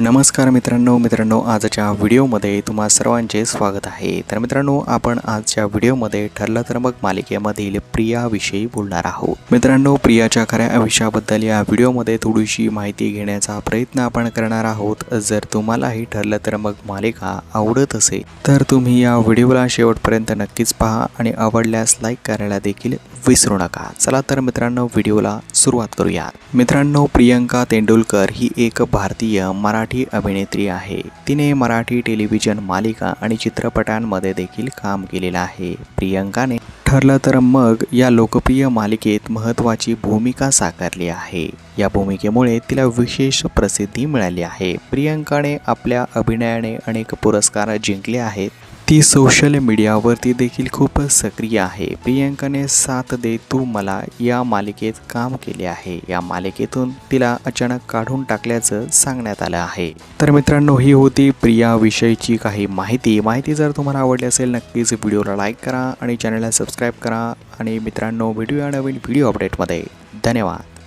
नमस्कार मित्रांनो मित्रांनो आजच्या व्हिडिओमध्ये तुम्हा सर्वांचे स्वागत आहे. तर मित्रांनो आपण आजच्या व्हिडिओमध्ये ठरलं तर मग मालिकेमधील प्रियाविषयी बोलणार आहोत. मित्रांनो प्रियाच्या खऱ्या आयुष्याबद्दल या व्हिडिओमध्ये थोडीशी माहिती घेण्याचा प्रयत्न आपण करणार आहोत. जर तुम्हालाही ठरलं तर मग मालिका आवडत असेल तर तुम्ही या व्हिडिओला शेवटपर्यंत नक्कीच पहा आणि आवडल्यास लाईक करायला देखील विसरू नका. चला तर मित्रांनो व्हिडिओला सुरुवात करूया मित्रांनो प्रियंका तेंडुलकर ही एक भारतीय मराठी अभिनेत्री आहे. तिने मराठी टेलिव्हिजन मालिका आणि चित्रपटांमध्ये देखील काम केलेलं आहे. प्रियंकाने ठरलं तर मग या लोकप्रिय मालिकेत महत्त्वाची भूमिका साकारली आहे. या भूमिकेमुळे तिला विशेष प्रसिद्धी मिळाली आहे. प्रियंकाने आपल्या अभिनयाने अनेक पुरस्कार जिंकले आहेत. ती सोशल मीडियावरती देखील खूप सक्रिय आहे. प्रियंकाने साथ दे तू मला या मालिकेत काम केले आहे. या मालिकेतून तिला अचानक काढून टाकल्याचं सांगण्यात आलं आहे. तर मित्रांनो ही होती प्रिया विषयीची काही माहिती. माहिती जर तुम्हाला आवडली असेल नक्कीच व्हिडिओला लाईक करा आणि चॅनलला सबस्क्राईब करा. आणि मित्रांनो भेटूया नवीन व्हिडिओ अपडेटमध्ये धन्यवाद.